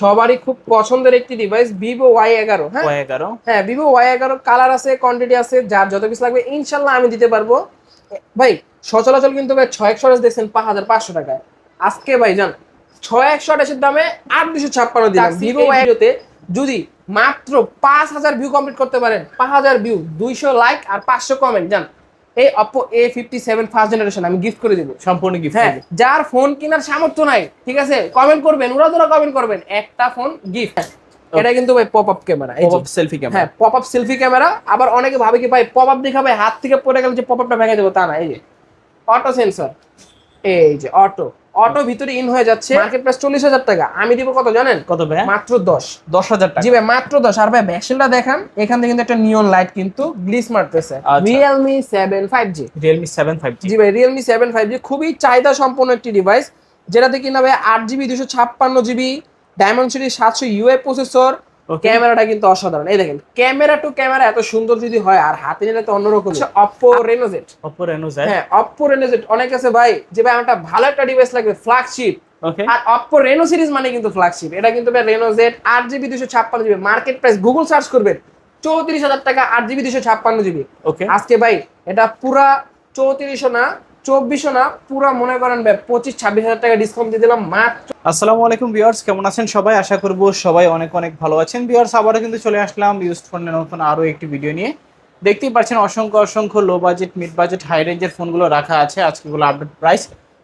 সবারই খুব পছন্দের একটি ডিভাইস ভিভো ওয়াই এগারো হ্যাঁ? হ্যাঁ ভিভো ওয়াই এগারো কালার আছে কোয়ান্টিটি আছে যার যত কিছু লাগবে ইনশাল্লাহ আমি দিতে পারব। ভাই সচলাচল কিন্তু ভাই ছয় একশো দেখছেন পাঁচ হাজার পাঁচশো টাকায়। আজকে ভাই জান ছয় একশো আঠাশের দামে আট দুশো ছাপ্পান্ন দিলাম। ভিভো ওয়াই এগারোতে যদি মাত্র পাঁচ হাজার ভিউ কমপ্লিট করতে পারেন পাঁচ হাজার ভিউ দুইশো লাইক আর পাঁচশো কমেন্ট জান। এই Oppo A fifty seven first generation আমি গিফট করে দেবো। সম্পূর্ণ গিফট হ্যাঁ যার ফোন কেনার সামর্থ্য নাই ঠিক আছে? কমেন্ট করবেন ওরা তোরা কমেন্ট করবেন একটা ফোন গিফট এটা কিন্তু ভাই pop up camera pop up selfie camera হ্যাঁ পপ আপ সেলফি ক্যামেরা আবার অনেকে ভাবে কি ভাই পপ আপ দেখাবে হাত থেকে পড়ে গেলে যে পপ আপটা ভেঙে দেবো তা না এই যে। অটো সেন্সর এই যে অটো অটো ভিতরে ইন হয়ে যাচ্ছে মার্কেট প্রাইস চল্লিশ হাজার টাকা। আমি দিব কত জানেন? কত ভাই? মাত্র দশ। দশ হাজার টাকা। জি ভাই মাত্র দশ। আর ভাই দেখান এখান থেকে কিন্তু একটা নিয়ন লাইট কিন্তু গ্লিস মারতেছে। আচ্ছা। Realme seven five G Realme seven five G ভাই রিয়েলমি সেভেন ফাইভ জি খুবই চাহিদা সম্পন্ন একটি ডিভাইস যেটাতে কিনা ভাই আট জিবি দুশো ছাপ্পান্ন জিবি ডায়মন্ড সিটি সাতশো ইউএ প্রসেসর. ক্যামেরাটা কিন্তু অসাধারণ। এই দেখেন ক্যামেরা টু ক্যামেরা এত সুন্দর যদি হয় আর হাতে নিলে তো অন্যরকম অপো রেনোজেট অপো রেনো যায় হ্যাঁ অপো রেনোজেট অনেক আছে ভাই যে ভাই আমার একটা ভালো একটা ডিভাইস লাগবে ফ্ল্যাগশিপ ওকে আর অপো রেনো সিরিজ মানে কিন্তু ফ্ল্যাগশিপ এটা কিন্তু ভাই রেনোজেট আট জিবি দুশো ছাপ্পান্ন GB market price Google search করবেন চৌত্রিশ হাজার টাকা আট জিবি দুশো ছাপ্পান্ন জিবি ওকে আজকে ভাই এটা পুরা চৌত্রিশশো না চব্বিশশো না, পুরা মনে করেন পঁচিশ, ছাব্বিশ হাজার টাকা ডিসকাউন্ট দিয়ে দিলাম, মাত্র আসসালামু আলাইকুম ভিউয়ার্স কেমন আছেন সবাই? আশা করব সবাই অনেক অনেক ভালো আছেন। ভিউয়ার্স আবারও কিন্তু চলে আসলাম ইউজড ফোনের নতুন আরও একটি ভিডিও নিয়ে। দেখতেই পাচ্ছেন অসংখ্য অসংখ্য low budget mid budget high রেঞ্জের ফোনগুলো রাখা আছে। আজকেগুলো আপডেট প্রাইস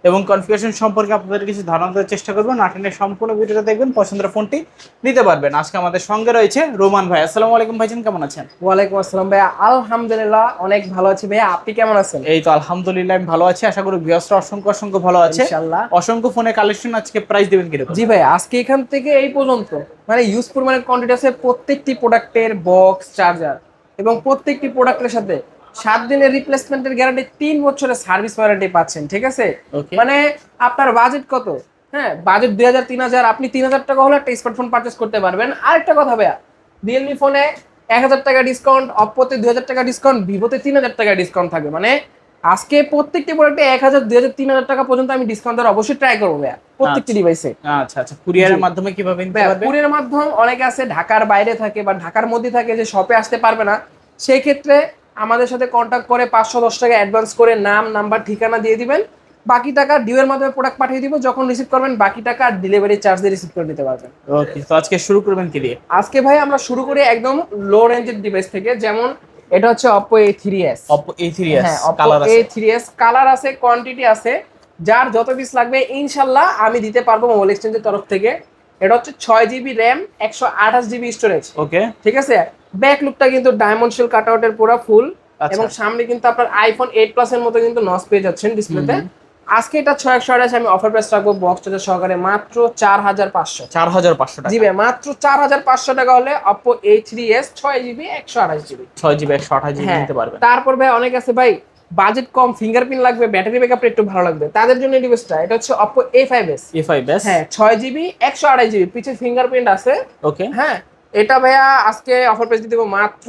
এবং কনফিগারেশন সম্পর্কে আপনাদের কিছু ধারণা দেওয়ার চেষ্টা করব। নাটিনের সম্পূর্ণ ভিডিওটা দেখবেন পছন্দের ফোনটি নিতে পারবেন। আজকে আমাদের সঙ্গে রয়েছে রোমান ভাই। আসসালামু আলাইকুম ভাইজান কেমন আছেন? ওয়ালাইকুম আসসালাম ভাইয়া। আলহামদুলিল্লাহ অনেক ভালো আছি ভাইয়া। আপনি কেমন আছেন? এই তো আলহামদুলিল্লাহ আমি ভালো আছি। আশা করি ভিউয়ার্সরা অসংখ্য অসংখ্য ভালো আছে। ইনশাআল্লাহ। অসংখ্য ফোনের কালেকশন আজকে প্রাইস দেবেন কীরকম? জি ভাই আজকে এখান থেকে এই পর্যন্ত মানে ইউজফুল মানে কোয়ান্টিটি আছে প্রত্যেকটি প্রোডাক্টের বক্স চার্জার এবং প্রত্যেকটি প্রোডাক্টের সাথে সাত দিনের রিপ্লেসমেন্টের গ্যারান্টি তিন বছরের সার্ভিস ওয়ারেন্টি পাচ্ছেন ঠিক আছে? মানে আপনার বাজেট কত? হ্যাঁ বাজেট দুই হাজার তিন হাজার আপনি তিন হাজার টাকা হলে একটা স্মার্টফোন পারচেস করতে পারবেন। আরেকটা কথা ভাইয়া রিয়েলমি ফোনে এক হাজার টাকা ডিসকাউন্ট অপ্পোতে দুই হাজার টাকা ডিসকাউন্ট ভিভোতে তিন হাজার টাকা ডিসকাউন্ট থাকবে। মানে আজকে প্রত্যেকটি প্রোডাক্টে এক হাজার দুই হাজার তিন হাজার টাকা পর্যন্ত আমি ডিসকাউন্ট দেওয়ার অবশ্যই ট্রাই করব ভাইয়া প্রত্যেকটি ডিভাইসে আচ্ছা আচ্ছা কুরিয়ারের মাধ্যমে কীভাবে পুরের মাধ্যম অনেকে আছে ঢাকার বাইরে থাকে বা ঢাকার মধ্যে থাকে যে শপে আসতে পারবে না সেই ক্ষেত্রে আমাদের সাথে কন্ট্যাক্ট করে পাঁচশো দশ টাকা অ্যাডভান্স করে নাম নাম্বার ঠিকানা দিয়ে দিবেন। বাকি টাকা ডিউয়ের মাধ্যমে প্রোডাক্ট পাঠিয়ে দিব। যখন রিসিভ করবেন বাকি টাকা আর ডেলিভারি চার্জ দিয়ে রিসিভ করে নিতে পারবেন। ওকে তো আজকে শুরু করবেন কি দিয়ে? আজকে ভাই আমরা শুরু করি একদম লো রেঞ্জের ডিভাইস থেকে। যেমন এটা হচ্ছে থ্রি এস Oppo A3s হ্যাঁ থ্রি এস কালার আছে কোয়ান্টিটি আছে। যার যত পিস লাগবে ইনশাল্লাহ আমি দিতে পারব মোবাইল এক্সচেঞ্জের তরফ থেকে। এটা হচ্ছে ছয় জিবি র্যাম একশো আঠাশ জিবি স্টোরেজ ওকে ঠিক আছে? ব্যাক লুকটা কিন্তু ডায়মন্ড শেল কাট আউটের পুরো ফুল। এবং সামনে কিন্তু আপনার আইফোন এইট প্লাস এর মতো কিন্তু নস পেয়ে যাচ্ছেন ডিসপ্লেতে আজকে এটা ছয় একশো আঠাশ আমি অফার প্রাইস রাখব বক্স চার্জার সহকারে মাত্র চার হাজার পাঁচশো। চার হাজার পাঁচশো টাকা। জি ভাই মাত্র চার হাজার পাঁচশো টাকা হলে অপো এ থ্রি এস ছয় জিবি একশো আঠাশ জিবি ছয় জিবি একশো আঠাশ জিবি হ্যাঁ। নিতে পারবেন। তারপর ভাই অনেক আছে ভাই বাজেট কম ফিঙ্গারপ্রিন্ট লাগবে ব্যাটারি ব্যাকআপটা একটু ভালো লাগবে। তাদের জন্য ডিভাইসটা এটা হচ্ছে এ ফাইভ এস হ্যাঁ ছয় জিবি একশো আড়াই জিবি পিছে ফিঙ্গারপ্রিন্ট আছে। ওকে হ্যাঁ এটা ভাইয়া আজকে অফার প্রাইস দেবো মাত্র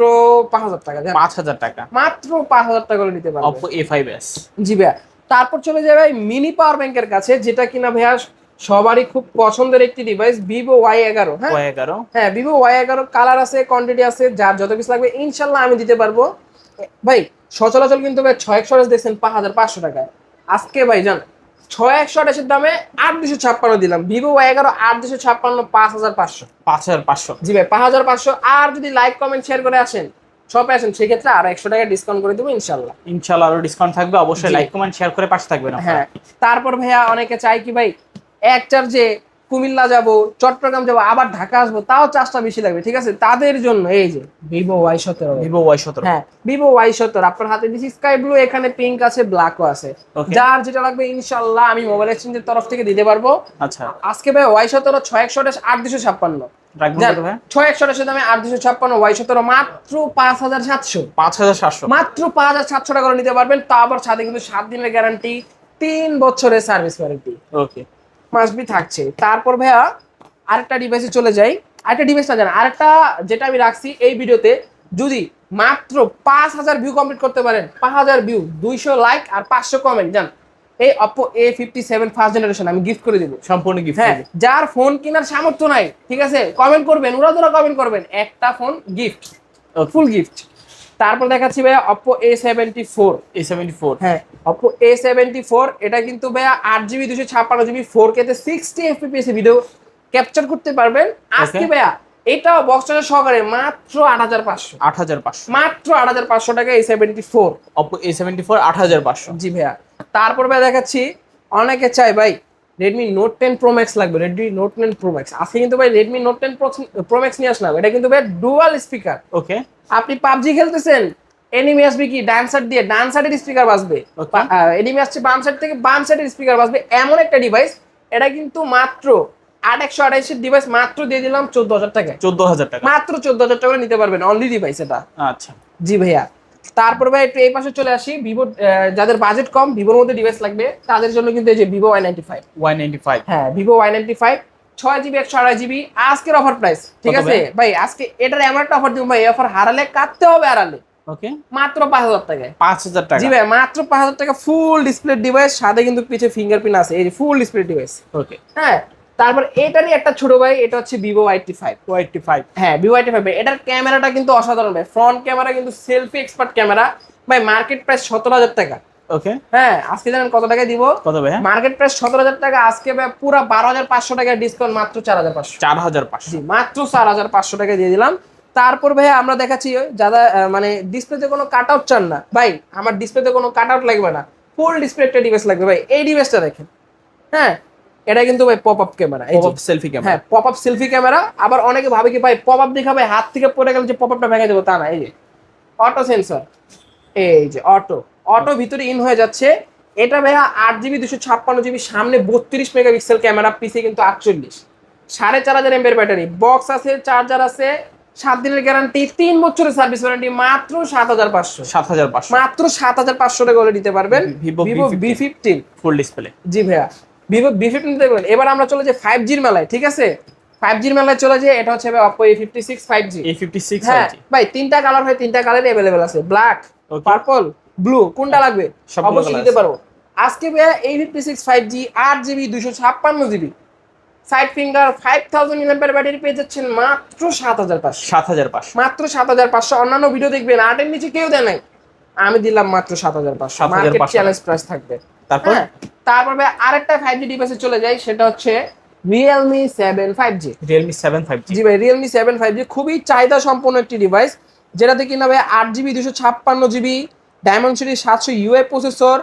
পাঁচ হাজার টাকা জান। পাঁচ হাজার টাকা। মাত্র পাঁচ হাজার টাকা করে নিতে পারবে। ফাইভ এস জি ভাইয়া। তারপর চলে যাবে মিনি পাওয়ার ব্যাংকের কাছে যেটা কিনা ভাইয়া সবারই খুব পছন্দের একটি ডিভাইস ভিভো ওয়াই এগারো হ্যাঁ? ওয়াই এগারো। হ্যাঁ ভিভো ওয়াই এগারো কালার আছে কোয়ান্টিটি আছে যার যত কিছু লাগবে ইনশাল্লাহ আমি দিতে পারব। ভাই সচলাচল কিন্তু ভাই ছয় একশো দেখছেন পাঁচ হাজার পাঁচশো টাকায়। আজকে ভাই জান ছয় একশো আঠাশের দামে আট দুশো ছাপ্পান্ন দিলাম। ভিভো এগারো আট দুশো ছাপ্পান্ন পাঁচ হাজার পাঁচশো। পাঁচ হাজার পাঁচশো। জি ভাই পাঁচ হাজার পাঁচশো। আর যদি লাইক কমেন্ট শেয়ার করে আসেন শপে আসেন সেক্ষেত্রে আরও একশো টাকা ডিসকাউন্ট করে দেবো ইনশাল্লাহ। ইনশাল্লাহ আরও ডিসকাউন্ট থাকবে। অবশ্যই লাইক কমেন্ট শেয়ার করে পাশে থাকবেন আপনারা। হ্যাঁ তারপর ভাইয়া অনেকে চাই কি ভাই এক চার্জে কুমিল্লা যাব চট্টগ্রাম যাব আবার ঢাকা আসব তাও চার্জটা বেশি লাগবে ঠিক আছে? তাদের জন্য এই যে। ভিভো ওয়াই সতেরো। ভিভো ওয়াই সতেরো। হ্যাঁ ভিভো ওয়াই সত্তর আপনার হাতে দিচ্ছি স্কাই ব্লু এখানে পিঙ্ক আছে ব্ল্যাকও আছে। যার যেটা লাগবে ইনশাল্লাহ আমি মোবাইল এক্সচেঞ্জের তরফ থেকে দিতে পারব। আচ্ছা। আজকে ভাই ওয়াই সতেরো ছয় একশো আঠাশ আট দুশো ছাপ্পান্ন। ছয় একশো আঠাশের দামে আট দুশো ছাপ্পান্ন ওয়াই সতেরো মাত্র পাঁচ হাজার সাতশো। পাঁচ হাজার সাতশো। মাত্র পাঁচ হাজার সাতশো টাকা করে নিতে পারবেন তা আবার সাথে কিন্তু সাত দিনের গ্যারান্টি তিন বছরের সার্ভিস ওয়ারেন্টি ওকে মাসবি থাকছে। তারপর ভাইয়া আরেকটা ডিভাইসে চলে যাই। আরেকটা ডিভাইস না জানা আরেকটা যেটা আমি রাখছি এই ভিডিওতে যদি মাত্র পাঁচ হাজার ভিউ কমপ্লিট করতে পারেন পাঁচ হাজার ভিউ দুইশো লাইক আর পাঁচশো কমেন্ট জান? এই Oppo A fifty seven first generation আমি গিফট করে দিব। সম্পূর্ণ গিফট হ্যাঁ যার ফোন কেনার সামর্থ্য নাই ঠিক আছে? কমেন্ট করবেন ওরা তোরা কমেন্ট করবেন একটা ফোন গিফট ফুল গিফট তারপর দেখাচ্ছি ভাইয়া Oppo A seventy four A seventy four হ্যাঁ। অপো এ সেভেন্টি ফোর এটা কিন্তু ভাইয়া আট জিবি দুশো ছাপ্পান্ন জিবি ফোর কেতে সিক্সটি এফপিএস ভিডিও ক্যাপচার করতে পারবেন। আজকে ভাইয়া এটাও বক্সটা সহকারে মাত্র আট হাজার পাঁচশো। আট হাজার পাঁচশো। মাত্র আট হাজার পাঁচশো টাকা এই seventy four Oppo A seventy four আট হাজার পাঁচশো। জি ভাইয়া। তারপর ভাই দেখাচ্ছি অনেকে চাই ভাই Redmi note ten pro max লাগবে Redmi note ten pro max আজকে কিন্তু ভাই Redmi note ten pro max নিয়ে আসলাম। এটা কিন্তু ভাই ডুয়াল স্পিকার ওকে আপনি পাবজি খেলতেছেন এনিমি আসবে কি? ডান সাইড দিয়ে ডান সাইডের স্পিকার বাজবে. এনিমি আসছে বাম সাইড থেকে বাম সাইডের স্পিকার বাজবে। এমন একটা ডিভাইস এটা কিন্তু মাত্র আট একশো আঠাইশের ডিভাইস মাত্র দিয়ে দিলাম চোদ্দ হাজার টাকা চোদ্দ হাজার টাকা। মাত্র চোদ্দ হাজার টাকা নিতে পারবেন অনলি ডিভাইস এটা। আচ্ছা। জি ভাইয়া। তারপর ভাই একটু এই পাশে চলে আসি ভিভো যাদের বাজেট কম ভিভোর মধ্যে ডিভাইস লাগবে তাদের জন্য কিন্তু এই যে Vivo Y ninety five Y ninety five হ্যাঁ ভিভো ওয়াই নাইনটি ফাইভ ছয় জিবি একশো আড়াই জিবি আজকের অফার প্রাইস ঠিক আছে? ভাই? আজকে এটার এমন একটা অফার দিব ভাই অফার হারালে কাটতে হবে হারালে ওকে। মাত্র পাঁচ হাজার টাকায়। পাঁচ হাজার টাকা। জি ভাই মাত্র পাঁচ হাজার টাকা ফুল ডিসপ্লে ডিভাইস সাথে কিন্তু পিছে ফিঙ্গারপ্রিন্ট আছে এই ফুল ডিসপ্লে ডিভাইস ওকে। হ্যাঁ তারপর এটারই একটা ছোট ভাই এটা হচ্ছে Vivo YT five YT five হ্যাঁ ভিভোআইটি ফাইভ এটার ক্যামেরাটা কিন্তু অসাধারণ ভাই। ফ্রন্ট ক্যামেরা কিন্তু সেলফি এক্সপার্ট ক্যামেরা। ভাই মার্কেট প্রাইস সতেরো হাজার টাকা। ওকে হ্যাঁ আজকে জানেন কত টাকায় দিব? কত ভাই মার্কেট প্রাইস সতেরো হাজার টাকা আজকে পুরো বারো হাজার পাঁচশো টাকা ডিসকাউন্ট মাত্র চার হাজার পাঁচশো। চার হাজার পাঁচশো। জি মাত্র চার হাজার পাঁচশো টাকা দিয়ে দিলাম। তারপর ভাই আমরা দেখাচ্ছি যারা মানে ডিসপ্লেতে কোনো কাট আউট চান না ভাই আমার ডিসপ্লেতে কোনো কাট আউট লাগবে না। ফুল ডিসপ্লে একটা ডিভাইস লাগবে ভাই এই ডিভাইসটা দেখেন। হ্যাঁ এটা কিন্তু ভাই পপ আপ ক্যামেরা এই যে। সেলফি ক্যামেরা হ্যাঁ পপ আপ সেলফি ক্যামেরা আবার অনেকে ভাবে কি ভাই পপ আপ দেখাবে হাত থেকে পড়ে গেলে যে পপ আপটা ভেঙে দেবো তা না এই যে। অটো সেন্সর এই যে অটো অটো ভিতরে ইন হয়ে যাচ্ছে। এটা ভাইয়া আট জিবি দুশো ছাপ্পান্ন জিবি সামনে বত্রিশ মেগাপিক্সেল ক্যামেরা পিছে কিন্তু আটচল্লিশ। সাড়ে চার হাজার এমপের ব্যাটারি। বক্স আছে চার্জার আছে সাত দিনের গ্যারান্টি তিন বছরের সার্ভিস ওয়ারেন্টি মাত্র সাত হাজার পাঁচশো। সাত হাজার পাঁচশো। মাত্র সাত হাজার পাঁচশো টাকা করে দিতে পারবেন। Vivo V15 V fifteen full display জি ভাইয়া। ভিভো বি ফিফটিন দেখবেন এবার আমরা চলে যাই ফাইভ জির মেলায় ঠিক আছে? ফাইভ জির মেলায় চলে যাই এটা হচ্ছে Oppo A fifty six five G A fifty six হ্যাঁ ভাই তিনটা কালার হয় তিনটা কালার অ্যাভেলেবেল আছে। ব্ল্যাক পার্পল ব্লু কোনটা লাগবে? সবগুলো অবশ্যই দিতে পারব আজকে ভাইয়া এই ফিফটি সিক্স ফাইভ জি আট জিবি দুশো ছাপ্পান্ন GB side finger five thousand ইলেম্পের battery পেয়ে যাচ্ছেন মাত্র সাত হাজার পাঁচশো। সাত হাজার পাঁচশো। মাত্র সাত হাজার পাঁচশো। অন্যান্য ভিডিও দেখবেন আটের নিচে কেউ দেয় নাই। আমি দিলাম মাত্র সাত হাজার পাঁচশো। 7,500 মার্কেট চ্যালেঞ্জ প্রাইস থাকবে। তারপর? হ্যাঁ, তারপর আরেকটা ফাইভ জি ডিভাইসে চলে যাই সেটা হচ্ছে seven five G Realme seven five G G ভাই সেভেন ফাইভ জি খুবই চাহিদা সম্পন্ন একটি ডিভাইস যেটাতে কিনা ভাই আট জিবি দুশো ছাপ্পান্ন জিবি সাতশো ইউএ প্রসেসর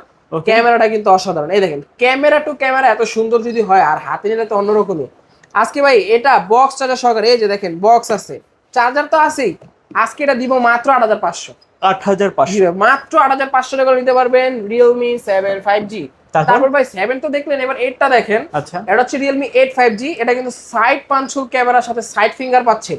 ক্যামেরাটা কিন্তু অসাধারণ। এই দেখেন ক্যামেরা টু ক্যামেরা এত সুন্দর যদি হয় আর হাতে নিলে তো অন্যরকমই। আজকে ভাই এটা বক্স চার্জার সহকারে এই যে দেখেন বক্স আছে। চার্জার তো আছেই আজকে এটা দিব মাত্র আট হাজার পাঁচশো। আট হাজার পাঁচশো। মাত্র আট হাজার পাঁচশো টাকা নিতে পারবেন রিয়েলমি সেভেন ফাইভ জি তারপর? তারপর ভাই সেভেন তো দেখলেন এবার এইটটা দেখেন। আচ্ছা। এটা হচ্ছে রিয়েলমি এইট ফাইভ জি এটা কিন্তু সাইড পাঞ্চুল ক্যামেরার সাথে সাইড ফিঙ্গার পাচ্ছে।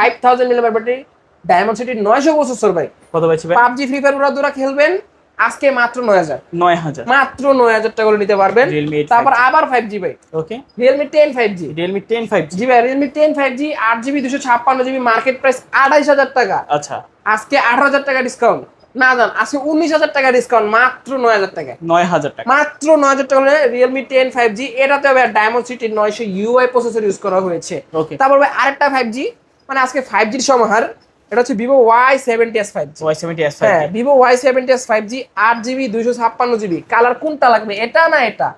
Five thousand millimetre battery Dimensity নয়শো প্রসেসর ভাই। কত ভাই? পাবজি ফ্রি ফায়ার ওরা দুরা খেলবেন। আজকে মাত্র নয় হাজার। নয় হাজার। মাত্র নয় হাজার টাকা করে নিতে পারবেন। তারপর আবার ফাইভ জি ভাই। Okay Realme ten five G Realme ten five G ভাই রিয়েলমি টেন ফাইভ জি আট জিবি দুশো ছাপ্পান্ন জিবি মার্কেট প্রাইস আড়াইশ হাজার টাকা। আচ্ছা। আজকে আঠারো হাজার টাকা ডিসকাউন্ট না জান আজকে উনিশ হাজার টাকা ডিসকাউন্ট মাত্র নয় হাজার টাকা। নয় হাজার টাকা। মাত্র নয় হাজার টাকা রিয়েলমি টেন ফাইভ জি এটাতে হবে ডায়মন্ড সিটির নয়শো ইউআই প্রসেসর ইউজ করা হয়েছে। ওকে তারপর ভাই আরেকটা ফাইভ জি মানে আজকে ফাইভ জির সমাহার। এটা হচ্ছে Vivo Y seventy S five G Y seventy S হ্যাঁ Vivo Y seventy S five G আট জিবি দুইশো ছাপ্পান্ন জিবি কালার কোনটা লাগবে? এটা না এটা?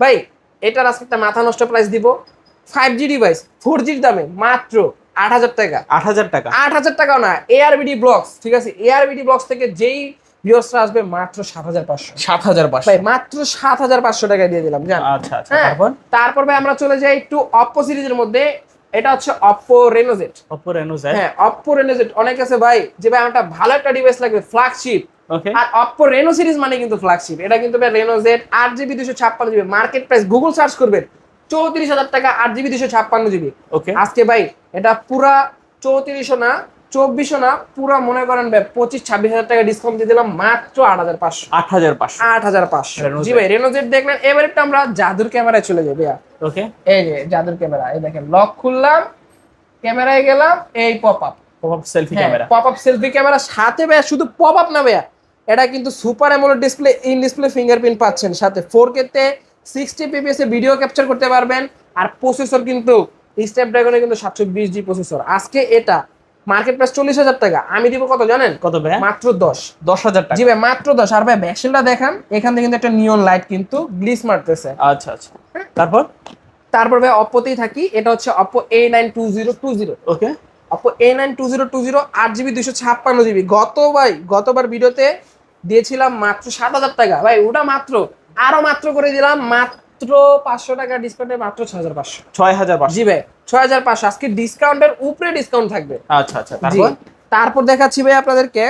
ভাই এটার আজকে একটা মাথা নষ্ট প্রাইস দিব। ফাইভ জি ডিভাইস ফোর জির দামে মাত্র আট হাজার টাকা। আট হাজার টাকা। আট হাজার টাকাও না এআরবিডি ব্লকস ঠিক আছে? এআরবিডি ব্লকস থেকে যেই ভিউসরা আসবে মাত্র সাত হাজার পাঁচশো। সাত হাজার পাঁচশো। ভাই মাত্র সাত হাজার পাঁচশো টাকা দিয়ে দিলাম জান? আচ্ছা আচ্ছা হ্যাঁ তারপর? তারপর ভাই আমরা চলে যাই একটু অপ্পো সিরিজের মধ্যে। এটা হচ্ছে অপ্পো রেনোজেট অপো রেনোজেট হ্যাঁ অপ্পো রেনোজেট অনেক আছে ভাই যে ভাই আমার ভালো একটা ডিভাইস লাগবে ফ্ল্যাগশিপ ওকে আর অপো রেনো সিরিজ মানে কিন্তু ফ্ল্যাগশিপ এটা কিন্তু ভাই রেনো জেড আট জিবি দুশো ছাপ্পান্ন GB market price Google search করবেন চৌত্রিশ হাজার টাকা আট জিবি দুশো ছাপ্পান্ন জিবি ওকে আজকে ভাই এটা পুরা চৌত্রিশশো না চব্বিশশো না পুরো মনে করেন ভাই পঁচিশ ছাব্বিশ হাজার টাকা ডিসকাউন্ট দিয়ে দিলাম মাত্র আট হাজার পাঁচশো। আট হাজার পাঁচশো। আট হাজার পাঁচশো। জি ভাই রেনো জেড দেখলেন এবার একটু আমরা জাদুর ক্যামেরায় চলে যাব ভাইয়া। ওকে এই যে জাদুর ক্যামেরা এই দেখেন লক খুললাম ক্যামেরায় গেলাম এই pop up pop up selfie camera pop up selfie camera সাথে ভাইয়া শুধু পপ আপ না ভাইয়া এটা কিন্তু super AMOLED display in display fingerprint পাচ্ছেন। সাথে ফোর কেতে সিক্সটি পিপিএস এ ভিডিও ক্যাপচার করতে পারবেন আর প্রসেসর কিন্তু স্ন্যাপড্রাগনের কিন্তু সাতশো বিশ জি প্রসেসর আজকে এটা মার্কেট প্রাইস চল্লিশ হাজার টাকা। আমি দিব কত জানেন? কত ভাই মাত্র দশ। দশ হাজার টাকা। জি ভাই মাত্র দশ। আর ভাই ব্যাকসেলটা দেখান এখান থেকে কিন্তু একটা নিয়ন লাইট কিন্তু গ্লিস মারতেছে। আচ্ছা আচ্ছা। তারপর? তারপর ভাই অপোতেই থাকি। এটা হচ্ছে Oppo A nine two zero two zero okay. Oppo A nine two zero two zero আট জিবি দুশো ছাপ্পান্ন জিবি গত ভাই গতবার ভিডিওতে দিয়েছিলাম মাত্র সাত হাজার টাকা। ভাই ওটা মাত্র আরও মাত্র করে দিলাম মাত্র পাঁচশো টাকা ডিসকাউন্টে মাত্র ছয় হাজার পাঁচশো। ছয় হাজার জি ভাই ছয় হাজার পাঁচশো। আজকে ডিসকাউন্টের উপরে ডিসকাউন্ট থাকবে। আচ্ছা আচ্ছা তারপর? তারপর দেখাচ্ছি ভাই আপনাদেরকে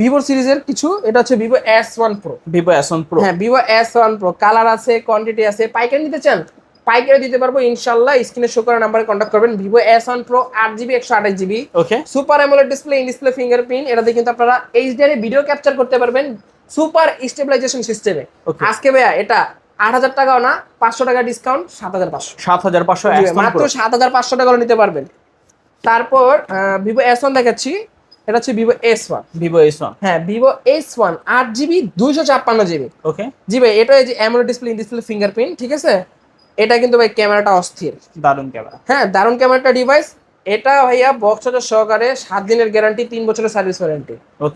ভিভো সিরিজের কিছু এটা হচ্ছে Vivo S one pro Vivo S one pro হ্যাঁ Vivo S one pro colour আছে কোয়ান্টিটি আছে পাইকারি নিতে চান পাইকারি দিতে পারব ইনশাল্লাহ স্ক্রিনে শো করা নাম্বারে কন্ট্যাক্ট করবেন ভিভো এস ওয়ান প্রো আট জিবি একশো আঠাশ GB okay super AMOLED display in display fingerprint এটাতে কিন্তু আপনারা এইচডিআর ভিডিও ক্যাপচার করতে পারবেন সুপার স্টেবিলাইজেশন সিস্টেমে আজকে ভাইয়া এটা আট হাজার টাকাও না পাঁচশো টাকা ডিসকাউন্ট সাত হাজার পাঁচশো। সাত হাজার পাঁচশো মাত্র সাত হাজার পাঁচশো টাকা নিতে পারবেন। তারপর ভিভো এস ওয়ান দেখাচ্ছি। এটা হচ্ছে Vivo S one Vivo S one হ্যাঁ ভিভো এস ওয়ান আট জিবি দুইশো ছাপ্পান্ন জিবি। ওকে জি ভাই এটা এই যে AMOLED display in display fingerprint ঠিক আছে? এটা কিন্তু ভাই ক্যামেরাটা অস্থির। দারুণ ক্যামেরা। হ্যাঁ দারুণ ক্যামেরাটা ডিভাইস এটা ভাইয়া বক্স চার্জার সহকারে সাত দিনের গ্যারান্টি তিন বছরের সার্ভিস ওয়ারেন্টি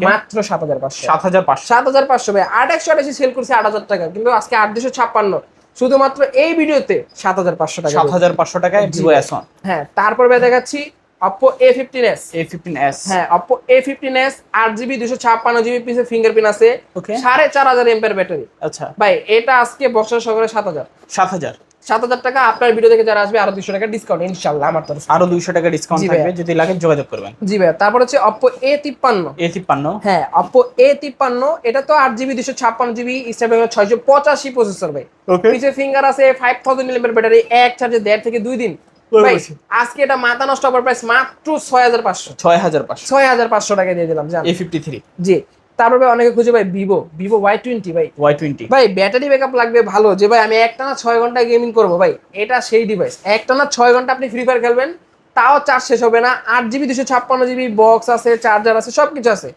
মাত্র সাত হাজার পাঁচশো। সাত হাজার পাঁচশো। সাত হাজার পাঁচশো ভাই আট একশো আটাশি সেল করছে আট হাজার টাকা। কিন্তু আজকে আট দুশো ছাপ্পান্ন। শুধুমাত্র এই ভিডিওতে সাত হাজার পাঁচশো টাকা সাত হাজার পাঁচশো টাকায় ভিভো এস হ্যাঁ তারপর ভাই দেখাচ্ছি Oppo A fifteen S A fifteen S হ্যাঁ অপো এ ফিফটিন এস আট জিবি দুশো ছাপ্পান্ন জিবি পিসে ফিঙ্গারপ্রিন্ট আছে। ওকে সাড়ে চার হাজার এমপের ব্যাটারি আচ্ছা। ভাই এটা আজকে বক্সের সহকারে সাত হাজার। সাত হাজার। সাত হাজার টাকা আপনার ভিডিও থেকে যারা আসবে আরও দুশো টাকা ডিসকাউন্ট ইনশাল্লাহ আমার তরফ আরও দুইশো টাকা ডিসকাউন্ট থাকবে যদি লাগে যোগাযোগ করবেন। জি ভাই তারপর হচ্ছে অপো এ তিপ্পান্ন। এ তিপ্পান্ন। হ্যাঁ অপো এ তিপ্পান্ন এটা তো আট জিবি দুশো ছাপ্পান্ন জিবি স্ন্যাপড্রাগন ছয়শো পঁচাশি প্রসেসর ভাই। পিছে ফিঙ্গার আছে ফাইভ থাউজেন্ড মিলিমিটার ব্যাটারি এক চার্জে দেড় থেকে দুই দিন। ভাই আজকে এটা মাথা নষ্ট হওয়ার প্রাইস মাত্র ছয় হাজার পাঁচশো। ছয় হাজার পাঁচশো। ছয় হাজার পাঁচশো টাকা দিয়ে দিলাম জান। A fifty three G. তারপর ভাই অনেকে খুঁজে ভাই ভিভো ভিভো ওয়াই টোয়েন্টি ভাই। ওয়াই টোয়েন্টি ভাই ব্যাটারি ব্যাকআপ লাগবে ভালো যে ভাই আমি একটানা ছয় ঘণ্টা গেমিং করব ভাই এটা সেই ডিভাইস একটানা ছয় ঘণ্টা আপনি ফ্রি ফায়ার খেলবেন তাও চার্জ শেষ হবে না। আট জিবি দুশো ছাপ্পান্ন জিবি বক্স আছে চার্জার আছে সব কিছু আছে।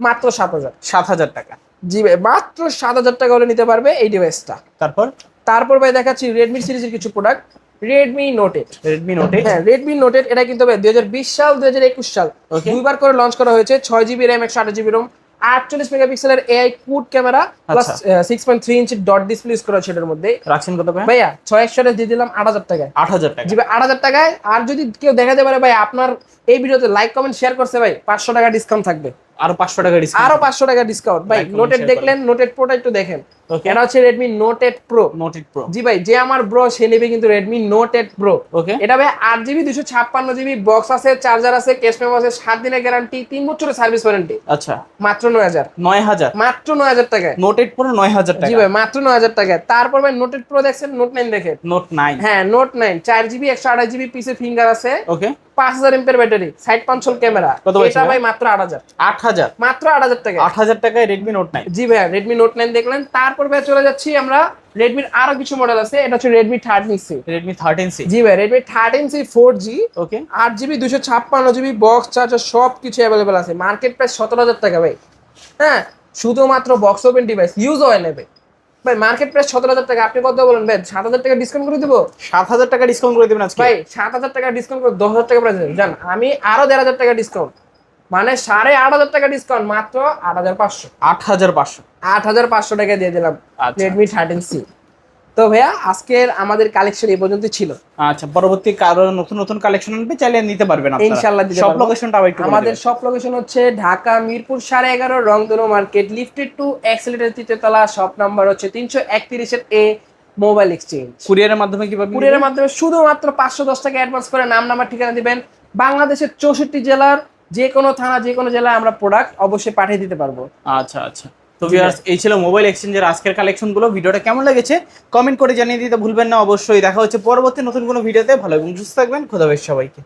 মাত্র সাত হাজার। সাত হাজার টাকা। জি ভাই মাত্র সাত হাজার টাকা হলে নিতে পারবে এই ডিভাইসটা তারপর? তারপর ভাই দেখাচ্ছি রেডমি সিরিজের কিছু product Redmi note eight Redmi নোটে হ্যাঁ রেডমি নোট এইট এটা কিন্তু ভাই দুই হাজার বিশ সাল দুই হাজার একুশ সাল দুইবার করে লঞ্চ করা হয়েছে ছয় জিবি র্যাম একশো আট জিবি রোম আটচল্লিশ মেগাপিক্সেলের AI quad camera plus six point three inch dot display use করা সেটার মধ্যে। রাখছেন কত ভাই ভাইয়া ছয় একশো দিয়ে দিলাম আট হাজার টাকায়। আট হাজার টাকা। জি ভাই আট হাজার টাকায় আর যদি কেউ দেখাতে পারে ভাই আপনার এই ভিডিওতে লাইক কমেন্ট শেয়ার করছে ভাই পাঁচশো টাকা ডিসকাউন্ট থাকবে। আরও পাঁচশো টাকা ডিসকাউন্ট আরও পাঁচশো টাকা ডিসকাউন্ট ভাই নোটেড দেখলেন নোটেড প্রোটা একটু দেখেন। এটা হচ্ছে Redmi note eight pro note eight pro জি ভাই যে আমার ব্রো সে নেবে কিন্তু Redmi note eight pro okay এটা ভাই আট জিবি দুশো ছাপ্পান্ন জিবি বক্স আছে চার্জার আছে ক্যাশ মেমো আছে সাত দিনের গ্যারান্টি তিন বছরের সার্ভিস ওয়ারেন্টি আচ্ছা। মাত্র নয় হাজার। নয় হাজার? মাত্র নয় হাজার টাকায়। নোট এইট প্রো নয় হাজার জি টাকা। ভাই মাত্র নয় হাজার টাকায়। তারপর ভাই নোট এইট প্রো দেখছেন নোট নাইন দেখেন। নোট নাইন হ্যাঁ জিবি একশো আঠাশ জিবি পিসে ফিঙ্গার আছে। ওকে পাঁচ হাজার এমপের battery side punch hole camera এটা ভাই? ভাই? মাত্র আট হাজার। আট হাজার। মাত্র আট হাজার টাকা আট হাজার টাকায় রেডমি নোট নাইন জি ভাইয়া রেডমি নোট নাইন দেখলেন। তারপর ভাই চলে যাচ্ছি আমরা রেডমির আরও কিছু মডেল আছে। এটা হচ্ছে Redmi thirteen C Redmi thirteen C জি ভাই Redmi thirteen C four G okay আট জিবি দুশো ছাপ্পান্ন জিবি বক্স চার্জার সব কিছু অ্যাভেলেবেল আছে। মার্কেট প্রাইস সতেরো হাজার টাকা ভাই। হ্যাঁ শুধুমাত্র বক্স ওপেন ডিভাইস ইউজ হয় নেবে ভাই। মার্কেট প্রাইস সতেরো হাজার টাকা। আপনি কত বলেন ভাই? সাত হাজার টাকা ডিসকাউন্ট করে দিবো? সাত হাজার টাকা ডিসকাউন্ট করে দেবেন আজকে। ভাই সাত হাজার টাকা ডিসকাউন্ট করে দশ হাজার টাকা প্রাইস জান আমি আরও দেড় হাজার টাকা ডিসকাউন্ট মানে সাড়ে আট হাজার টাকা ডিসকাউন্ট মাত্র আট হাজার পাঁচশো। আট হাজার পাঁচশো। আট হাজার পাঁচশো টাকা দিয়ে দিলাম। রেডমি থার্টিন সি তো ভাইয়া আজকের আমাদের কালেকশন এই পর্যন্ত ছিল। আচ্ছা পরবর্তী কারও নতুন নতুন কালেকশন আনবে চাইলে নিতে পারবেন ইনশাআল্লাহ সব লোকেশনটা আবার একটু আমাদের সব লোকেশন হচ্ছে ঢাকা মিরপুর সাড়ে এগারো Rongdhonu market lifted to escalator তৃতীয়তলা shop number হচ্ছে তিনশো একত্রিশের এ মোবাইল এক্সচেঞ্জ কুরিয়ারের মাধ্যমে কীভাবে কুরিয়ারের মাধ্যমে শুধুমাত্র পাঁচশো দশ টাকা অ্যাডভান্স করে নাম নাম্বার ঠিকানা দিবেন। বাংলাদেশের চৌষট্টি জেলার যে কোনো থানা যে কোনো জেলায় আমরা প্রোডাক্ট অবশ্যই পাঠিয়ে দিতে পারব। আচ্ছা আচ্ছা। তো ভিউয়ার্স এই ছিল মোবাইল এক্সচেঞ্জের আজকের কালেকশনগুলো ভিডিওটা কেমন লেগেছে? কমেন্ট করে জানিয়ে দিতে ভুলবেন না। অবশ্যই দেখা হচ্ছে পরবর্তী নতুন কোনো ভিডিওতে। ভালো এবং সুস্থ থাকবেন। খোদা সবাইকে।